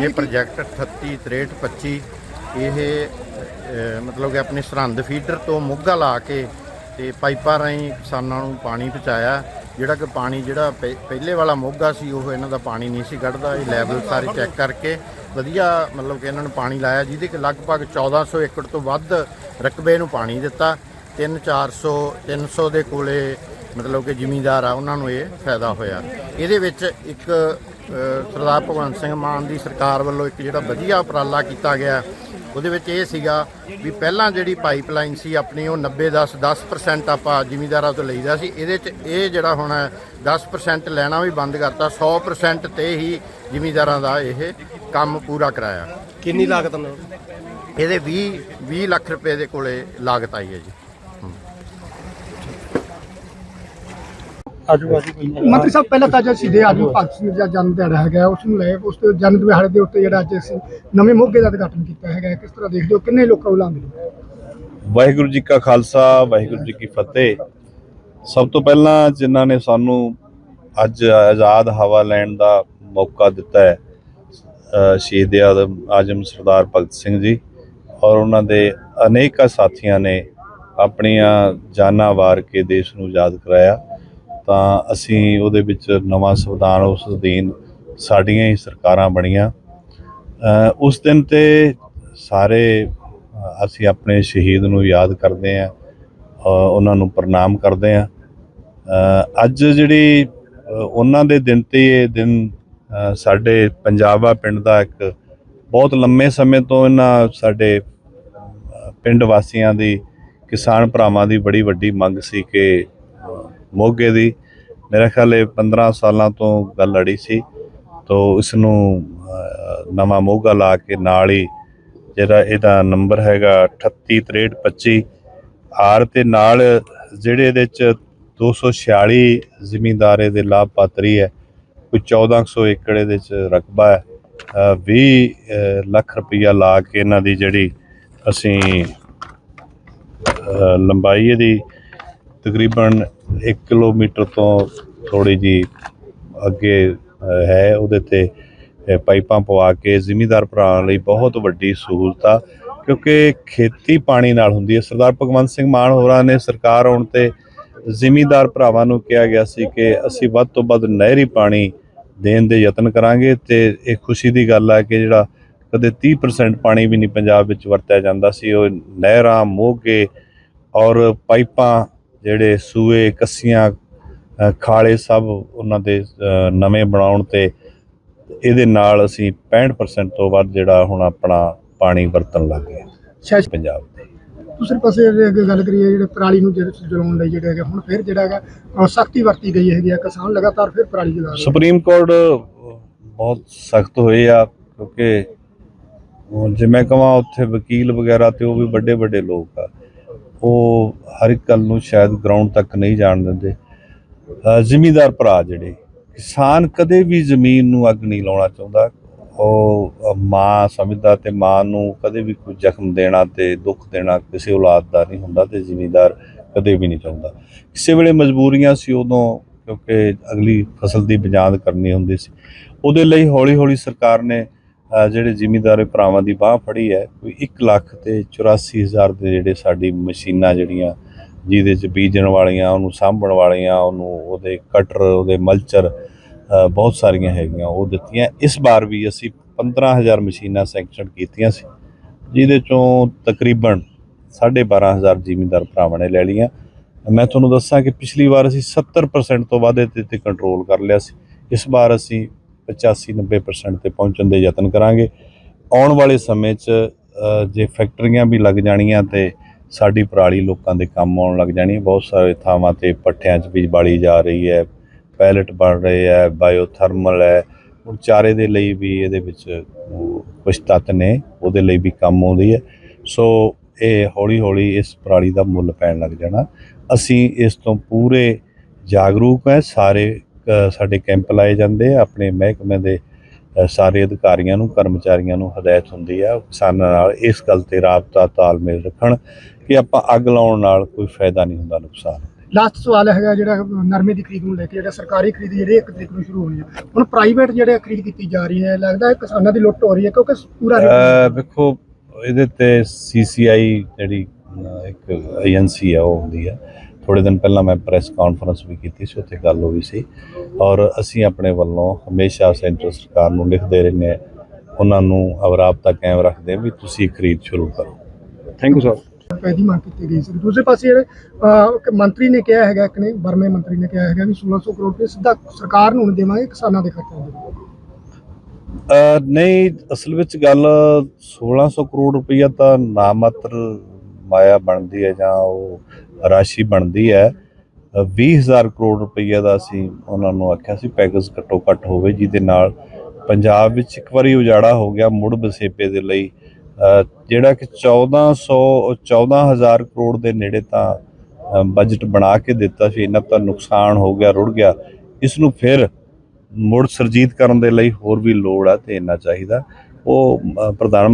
ਇਹ ਪ੍ਰੋਜੈਕਟ 38 63 25 ਇਹ ਮਤਲਬ ਕਿ ਆਪਣੇ ਸਰਹੰਦ ਫੀਡਰ ਤੋਂ ਮੁੱਗਾ ਲਾ ਕੇ ਤੇ ਪਾਈਪਾਂ ਰਾਹੀਂ ਕਿਸਾਨਾਂ ਨੂੰ ਪਾਣੀ ਪਹੁੰਚਾਇਆ। ਜਿਹੜਾ ਕਿ ਪਾਣੀ ਜਿਹੜਾ ਪਹਿ- ਪਹਿਲੇ ਵਾਲਾ ਮੋਗਾ ਸੀ ਉਹ ਇਹਨਾਂ ਦਾ ਪਾਣੀ ਨਹੀਂ ਸੀ ਕੱਢਦਾ। ਇਹ ਲੈਵਲ ਸਾਰੇ ਚੈੱਕ ਕਰਕੇ ਵਧੀਆ ਮਤਲਬ ਕਿ ਇਹਨਾਂ ਨੂੰ ਪਾਣੀ ਲਾਇਆ ਜਿਹਦੇ ਕਿ ਲਗਭਗ 1400 ਏਕੜ ਤੋਂ ਵੱਧ ਰਕਬੇ ਨੂੰ ਪਾਣੀ ਦਿੱਤਾ। 3 400 300 ਦੇ ਕੋਲੇ ਮਤਲਬ ਕਿ ਜ਼ਿਮੀਂਦਾਰ ਆ ਉਹਨਾਂ ਨੂੰ ਇਹ ਫਾਇਦਾ ਹੋਇਆ। ਇਹਦੇ ਵਿੱਚ ਇੱਕ ਸਰਦਾਰ ਭਗਵੰਤ ਸਿੰਘ ਮਾਨ ਦੀ ਸਰਕਾਰ ਵੱਲੋਂ ਇੱਕ ਜਿਹੜਾ ਵਧੀਆ ਉਪਰਾਲਾ ਕੀਤਾ ਗਿਆ ਉਹਦੇ ਵਿੱਚ ਇਹ ਸੀਗਾ ਵੀ ਪਹਿਲਾਂ ਜਿਹੜੀ ਪਾਈਪਲਾਈਨ ਸੀ ਆਪਣੀ ਉਹ 90 10 10% ਆਪਾਂ ਜ਼ਿਮੀਂਦਾਰਾਂ ਤੋਂ ਲਈਦਾ ਸੀ। ਇਹਦੇ 'ਚ ਇਹ ਜਿਹੜਾ ਹੁਣ ਹੈ 10% ਲੈਣਾ ਵੀ ਬੰਦ ਕਰਤਾ 100% ਤੇ ਹੀ ਜ਼ਿਮੀਂਦਾਰਾਂ ਦਾ ਇਹ ਕੰਮ ਪੂਰਾ ਕਰਾਇਆ। ਕਿੰਨੀ ਲਾਗਤ ਨਾਲ ਇਹਦੇ 20 20 ਲੱਖ ਰੁਪਏ ਦੇ ਕੋਲੇ ਲਾਗਤ ਆਈ ਹੈ ਜੀ। ਮੰਤਰੀ ਸਾਹਿਬ ਪਹਿਲਾਂ ਤਾਂ ਜਿਹੜਾ ਸਿੱਧੇ ਆਜੂ ਭਗਤ ਸਿੰਘ ਦਾ ਜਨਮ ਦਿਹਾੜਾ ਹੈਗਾ ਉਸ ਨੂੰ ਲੈ ਉਸ ਤੇ ਜਨਮ ਦਿਹਾੜੇ ਦੇ ਉੱਤੇ ਜਿਹੜਾ ਅੱਜ ਅਸੀਂ ਨਵੇਂ ਮੋਗੇ ਦਾ ਉਦਘਾਟਨ ਕੀਤਾ ਹੈਗਾ ਕਿਸ ਤਰ੍ਹਾਂ ਦੇਖਦੇ ਹੋ ਕਿੰਨੇ ਲੋਕਾਂ ਨੂੰ ਲਾਭ ਮਿਲੂ ਵਾਹਿਗੁਰੂ ਜੀ ਕਾ ਖਾਲਸਾ ਵਾਹਿਗੁਰੂ ਜੀ ਕੀ ਫਤਿਹ। ਸਭ ਤੋਂ ਪਹਿਲਾਂ ਜਿਨ੍ਹਾਂ ਨੇ ਸਾਨੂੰ ਅੱਜ ਆਜ਼ਾਦ ਹਵਾ ਲੈਣ ਦਾ ਮੌਕਾ ਦਿੱਤਾ ਹੈ ਸ਼ਹੀਦ ਆਦਮ ਆਜਮ ਸਰਦਾਰ ਭਗਤ ਸਿੰਘ ਜੀ ਔਰ ਉਹਨਾਂ ਦੇ ਅਨੇਕਾਂ ਸਾਥੀਆਂ ਨੇ ਆਪਣੀਆਂ ਜਾਨਾਂ ਵਾਰ ਕੇ ਦੇਸ਼ ਨੂੰ ਆਜ਼ਾਦ ਕਰਾਇਆ। ਤਾਂ ਅਸੀਂ ਉਹਦੇ ਵਿੱਚ ਨਵਾਂ ਸੰਵਿਧਾਨ ਉਸ ਅਧੀਨ ਸਾਡੀਆਂ ਹੀ ਸਰਕਾਰਾਂ ਬਣੀਆਂ। ਉਸ ਦਿਨ ਤੇ ਸਾਰੇ ਅਸੀਂ ਆਪਣੇ ਸ਼ਹੀਦ ਨੂੰ ਯਾਦ ਕਰਦੇ ਹਾਂ ਉਹਨਾਂ ਨੂੰ ਪ੍ਰਣਾਮ ਕਰਦੇ ਹਾਂ। ਅੱਜ ਜਿਹੜੀ ਉਹਨਾਂ ਦੇ ਦਿਨ ਤੇ ਇਹ ਦਿਨ ਅ, ਸਾਡੇ ਪੰਜਾਬਾ ਪਿੰਡ ਦਾ ਇੱਕ ਬਹੁਤ ਲੰਮੇ ਸਮੇਂ ਤੋਂ ਇਹਨਾਂ ਸਾਡੇ ਪਿੰਡ ਵਾਸੀਆਂ ਦੀ ਕਿਸਾਨ ਭਰਾਵਾਂ ਦੀ ਬੜੀ ਵੱਡੀ ਮੰਗ ਸੀ ਕਿ ਮੋਗੇ ਦੀ। ਮੇਰਾ ਖਿਆਲ ਇਹ 15 ਸਾਲਾਂ ਤੋਂ ਗੱਲ ਅੜੀ ਸੀ। ਤੋਂ ਇਸ ਨੂੰ ਨਵਾਂ ਮੋਗਾ ਲਾ ਕੇ ਨਾਲ ਹੀ ਜਿਹੜਾ ਇਹਦਾ ਨੰਬਰ ਹੈਗਾ 386325 ਆਰ ਤੇ ਨਾਲ ਜਿਹੜੇ ਇਹਦੇ ਚ 246 ਜ਼ਿਮੀਂਦਾਰੇ ਦੇ ਲਾਭ ਪਾਤਰੀ ਹੈ ਕੋਈ 1400 ਏਕੜ ਇਹਦੇ ਚ ਰਕਬਾ ਹੈ ਅ, 20 ਲੱਖ ਰੁਪਈਆ ਲਾ ਕੇ ਇਹਨਾਂ ਦੀ ਜਿਹੜੀ ਅਸੀਂ ਲੰਬਾਈ ਇਹਦੀ ਤਕਰੀਬਨ 1 ਕਿਲੋਮੀਟਰ ਤੋਂ ਥੋੜੀ ਜੀ ਅੱਗੇ ਹੈ ਉਹਦੇ ਤੇ ਪਾਈਪਾਂ ਪਵਾ ਕੇ ਜ਼ਿਮੀਦਾਰ ਭਰਾਵਾਂ ਲਈ ਬਹੁਤ ਵੱਡੀ ਸਹੂਲਤ ਆ, ਕਿਉਂਕਿ ਖੇਤੀ ਪਾਣੀ ਨਾਲ ਹੁੰਦੀ ਹੈ। ਸਰਦਾਰ ਭਗਵੰਤ ਸਿੰਘ ਮਾਨ ਹੋਰਾਂ ਨੇ ਸਰਕਾਰ ਆਉਣ ਤੇ ਜ਼ਿਮੀਦਾਰ ਭਰਾਵਾਂ ਨੂੰ ਕਿਹਾ ਗਿਆ ਸੀ ਕਿ ਅਸੀਂ ਵੱਧ ਤੋਂ ਵੱਧ ਨਹਿਰੀ ਪਾਣੀ ਦੇਣ ਦੇ ਯਤਨ ਕਰਾਂਗੇ ਤੇ ਇਹ ਖੁਸ਼ੀ ਦੀ ਗੱਲ ਆ ਕਿ ਜਿਹੜਾ ਕਦੇ 30% ਪਾਣੀ ਵੀ ਨਹੀਂ ਪੰਜਾਬ ਵਿੱਚ ਵਰਤਿਆ ਜਾਂਦਾ ਸੀ, ਉਹ ਨਹਿਰਾਂ, ਮੋਗੇ ਔਰ ਪਾਈਪਾਂ ਜਿਹੜੇ ਸੂਏ ਕੱਸੀਆਂ ਖਾਲੇ ਸਭ ਉਹਨਾਂ ਦੇ ਨਵੇਂ ਬਣਾਉਣ ਤੇ ਇਹਦੇ ਨਾਲ ਅਸੀਂ 65% ਤੋਂ ਵੱਧ ਜਿਹੜਾ ਹੁਣ ਆਪਣਾ ਪਾਣੀ ਵਰਤਣ ਲੱਗ ਗਏ ਪੰਜਾਬ ਦੇ। ਦੂਸਰੇ ਪਾਸੇ ਅੱਗੇ ਗੱਲ ਕਰੀਏ ਜਿਹੜੇ ਪਰਾਲੀ ਨੂੰ ਜਲਾਉਣ ਲਈ ਜਿਹੜਾ ਹੈਗਾ ਹੁਣ ਫਿਰ ਜਿਹੜਾ ਹੈਗਾ ਸਖਤੀ ਵਰਤੀ ਗਈ ਹੈਗੀ ਆ। ਕਿਸਾਨ ਲਗਾਤਾਰ ਫਿਰ ਪਰਾਲੀ ਜਲਾ ਰਹੇ। ਸੁਪਰੀਮ ਕੋਰਟ ਬਹੁਤ ਸਖਤ ਹੋਏ ਆ ਕਿਉਂਕਿ ਹੁਣ ਜੇ ਮੈਂ ਕਹਾਂ ਉੱਥੇ ਵਕੀਲ ਵਗੈਰਾ ਤੇ ਉਹ ਵੀ ਵੱਡੇ ਵੱਡੇ ਲੋਕ ਆ। ਉਹ ਹਰ ਇੱਕ ਗੱਲ ਨੂੰ ਸ਼ਾਇਦ ਗਰਾਊਂਡ ਤੱਕ ਨਹੀਂ ਜਾਣ ਦਿੰਦੇ। ਜ਼ਿਮੀਦਾਰ ਭਰਾ ਜਿਹੜੇ, ਕਿਸਾਨ ਕਦੇ ਵੀ ਜ਼ਮੀਨ ਨੂੰ ਅੱਗ ਨਹੀਂ ਲਾਉਣਾ ਚਾਹੁੰਦਾ। ਉਹ ਮਾਂ ਸਮਝਦਾ ਤੇ ਮਾਂ ਨੂੰ ਕਦੇ ਵੀ ਕੋਈ ਜ਼ਖਮ ਦੇਣਾ ਤੇ ਦੁੱਖ ਦੇਣਾ ਕਿਸੇ ਔਲਾਦ ਦਾ ਨਹੀਂ ਹੁੰਦਾ ਤੇ ਜ਼ਿਮੀਂਦਾਰ ਕਦੇ ਵੀ ਨਹੀਂ ਚਾਹੁੰਦਾ। ਕਿਸੇ ਵੇਲੇ ਮਜਬੂਰੀਆਂ ਸੀ ਉਦੋਂ, ਕਿਉਂਕਿ ਅਗਲੀ ਫਸਲ ਦੀ ਬਜਾਂਦ ਕਰਨੀ ਹੁੰਦੀ ਸੀ। ਉਹਦੇ ਲਈ ਹੌਲੀ ਹੌਲੀ ਸਰਕਾਰ ਨੇ ਜਿਹੜੇ ਜ਼ਿਮੀਂਦਾਰ ਭਰਾਵਾਂ ਦੀ ਬਾਹ ਫੜੀ ਹੈ, ਕੋਈ 1 ਲੱਖ ਤੇ 84000 ਦੇ ਜਿਹੜੇ ਸਾਡੀ ਮਸ਼ੀਨਾਂ ਜਿਹੜੀਆਂ, ਜਿਹਦੇ ਚ ਬੀਜਣ ਵਾਲੀਆਂ, ਉਹਨੂੰ ਸਾਂਭਣ ਵਾਲੀਆਂ, ਉਹਨੂੰ ਉਹਦੇ ਕਟਰ, ਉਹਦੇ ਮਲਚਰ ਬਹੁਤ ਸਾਰੀਆਂ ਹੈਗੀਆਂ, ਉਹ ਦਿੱਤੀਆਂ। ਇਸ ਵਾਰ ਵੀ ਅਸੀਂ 15000 ਮਸ਼ੀਨਾਂ ਸੈਂਕਸ਼ਨ ਕੀਤੀਆਂ ਸੀ, ਜਿਹਦੇ ਚੋਂ ਤਕਰੀਬਨ 12500 ਜ਼ਿਮੀਂਦਾਰ ਭਰਾਵਾਂ ਨੇ ਲੈ ਲਈਆਂ। ਮੈਂ ਤੁਹਾਨੂੰ ਦੱਸਾਂ ਕਿ ਪਿਛਲੀ ਵਾਰ ਅਸੀਂ 70% ਤੋਂ ਵੱਧ ਇਹਦੇ ਤੇ ਕੰਟਰੋਲ ਕਰ ਲਿਆ ਸੀ। ਇਸ ਵਾਰ ਅਸੀਂ 85 90% ਤੇ ਪਹੁੰਚਣ ਦੇ ਯਤਨ ਕਰਾਂਗੇ। ਆਉਣ ਵਾਲੇ ਸਮੇਂ 'ਚ ਜੇ ਫੈਕਟਰੀਆਂ ਵੀ ਲੱਗ ਜਾਣੀਆਂ ਤੇ ਸਾਡੀ ਪਰਾਲੀ ਲੋਕਾਂ ਦੇ ਕੰਮ ਆਉਣ ਲੱਗ ਜਾਣੀ ਬਹੁਤ ਸਾਰੇ ਥਾਵਾਂ ਤੇ ਪੱਠਿਆਂ 'ਚ ਵੀ ਬਾਲੀ ਜਾ ਰਹੀ ਹੈ, ਪੈਲਟ ਬਣ ਰਹੇ ਹੈ, ਬਾਇਓਥਰਮਲ ਹੈ। ਹੁਣ ਚਾਰੇ ਦੇ ਲਈ ਵੀ ਇਹਦੇ ਵਿੱਚ ਕੁਝ ਤੱਤ ਨੇ, ਉਹਦੇ ਲਈ ਵੀ ਕੰਮ ਆਉਂਦੀ ਹੈ। ਸੋ ਇਹ ਹੌਲੀ-ਹੌਲੀ ਇਸ ਪਰਾਲੀ ਦਾ ਮੁੱਲ ਪੈਣ ਲੱਗ ਜਾਣਾ। ਅਸੀਂ ਇਸ ਤੋਂ ਪੂਰੇ ਜਾਗਰੂਕ ਹੈ, ਸਾਰੇ ਸਾਡੇ ਕੈਂਪ ਲਾਏ ਜਾਂਦੇ ਆ ਆਪਣੇ ਮਹਿਕਮੇ ਦੇ ਸਾਰੇ ਅਧਿਕਾਰੀਆਂ ਨੂੰ ਕਰਮਚਾਰੀਆਂ ਨੂੰ ਹਦਾਇਤ ਹੁੰਦੀ ਆ ਕਿਸਾਨਾਂ ਨਾਲ ਇਸ ਗੱਲ ਤੇ ਰਾਬਤਾ ਤਾਲਮੇਲ ਰੱਖਣ ਕਿ ਆਪਾਂ ਅੱਗ ਲਾਉਣ ਨਾਲ ਕੋਈ ਫਾਇਦਾ ਨਹੀਂ ਹੁੰਦਾ ਨੁਕਸਾਨ ਲਾਸਟ ਸਵਾਲ ਹੈਗਾ ਜਿਹੜਾ ਨਰਮੇ ਦੀ ਖਰੀਦ ਨੂੰ ਲੈ ਕੇ ਜਿਹੜਾ ਸਰਕਾਰੀ ਖਰੀਦ ਜਿਹੜੀ ਇੱਕ ਤਰੀਕ ਨੂੰ ਸ਼ੁਰੂ ਹੋਣੀ ਹੈ ਹੁਣ ਪ੍ਰਾਈਵੇਟ ਜਿਹੜੇ ਖਰੀਦ ਕੀਤੀ ਜਾ ਰਹੀ ਹੈ ਲੱਗਦਾ ਹੈ ਕਿਸਾਨਾਂ ਦੀ ਲੁੱਟ ਹੋ ਰਹੀ ਹੈ ਕਿਉਂਕਿ ਪੂਰਾ ਵੇਖੋ ਇਹਦੇ ਤੇ ਸੀਸੀਆਈ ਜਿਹੜੀ ਇੱਕ ਏਜੰਸੀ ਆ ਉਹ ਹੁੰਦੀ ਆ। ਥੋੜੇ ਦਿਨ ਪਹਿਲਾਂ ਮੈਂ ਪ੍ਰੈਸ ਕਾਨਫਰੰਸ ਵੀ ਕੀਤੀ ਸੀ ਉੱਥੇ ਗੱਲ ਹੋਈ ਸੀ ਔਰ ਅਸੀਂ ਆਪਣੇ ਵੱਲੋਂ ਹਮੇਸ਼ਾ ਸੈਂਟਰ ਸਰਕਾਰ ਨੂੰ ਲਿਖਦੇ ਰਹਿੰਦੇ ਉਹਨਾਂ ਨੂੰ ਅਵਰਾਬਤਾ ਕਾਇਮ ਰੱਖਦੇ ਵੀ ਤੁਸੀਂ ਖਰੀਦ ਸ਼ੁਰੂ ਕਰੋ। ਥੈਂਕ ਯੂ ਸਰ ਰੁਪਏ ਦੀ ਮੰਗ ਕੀਤੀ ਗਈ ਸੀ। ਦੂਸਰੇ ਪਾਸੇ ਜਿਹੜੇ ਮੰਤਰੀ ਨੇ ਕਿਹਾ ਹੈਗਾ ਇੱਕ ਨੇ ਬਰਮੇ ਮੰਤਰੀ ਨੇ ਕਿਹਾ ਹੈਗਾ ਵੀ 1600 ਕਰੋੜ ਰੁਪਏ ਸਿੱਧਾ ਸਰਕਾਰ ਨੂੰ ਦੇਵਾਂਗੇ ਕਿਸਾਨਾਂ ਦੇ ਖਾਤੇ ਵਿੱਚ ਅ, ਨਹੀਂ ਅਸਲ ਵਿੱਚ ਗੱਲ 1600 ਕਰੋੜ ਰੁਪਈਆ ਤਾਂ ਨਾਮਾਤਰ ਮਾਇਆ ਬਣਦੀ ਹੈ ਜਾਂ ਉਹ ਰਾਸ਼ੀ ਬਣਦੀ ਹੈ। ਅ, 20000 ਕਰੋੜ ਰੁਪਈਆ ਦਾ ਅਸੀਂ ਉਹਨਾਂ ਨੂੰ ਆਖਿਆ ਸੀ ਪੈਕੇਜ ਘੱਟੋ ਘੱਟ ਹੋਵੇ ਜਿਹਦੇ ਨਾਲ ਪੰਜਾਬ ਵਿੱਚ ਇੱਕ ਵਾਰੀ ਉਜਾੜਾ ਹੋ ਗਿਆ ਮੁੜ ਬਸੇਪੇ ਦੇ ਲਈ। ਜਿਹੜਾ ਕਿ 1400 14000 ਕਰੋੜ ਦੇ ਨੇੜੇ ਤਾਂ ਬਜਟ ਬਣਾ ਕੇ ਦਿੱਤਾ ਸੀ ਇਹਨਾਂ ਤਾਂ ਨੁਕਸਾਨ ਹੋ ਗਿਆ ਰੁੜ ਗਿਆ। ਇਸ ਨੂੰ ਫਿਰ ਮੁੜ ਸਰਜੀਤ ਕਰਨ ਦੇ ਲਈ ਹੋਰ ਵੀ ਲੋੜ ਆ ਤੇ ਇੰਨਾ ਚਾਹੀਦਾ। ਉਹ ਅ, ਪ੍ਰਧਾਨ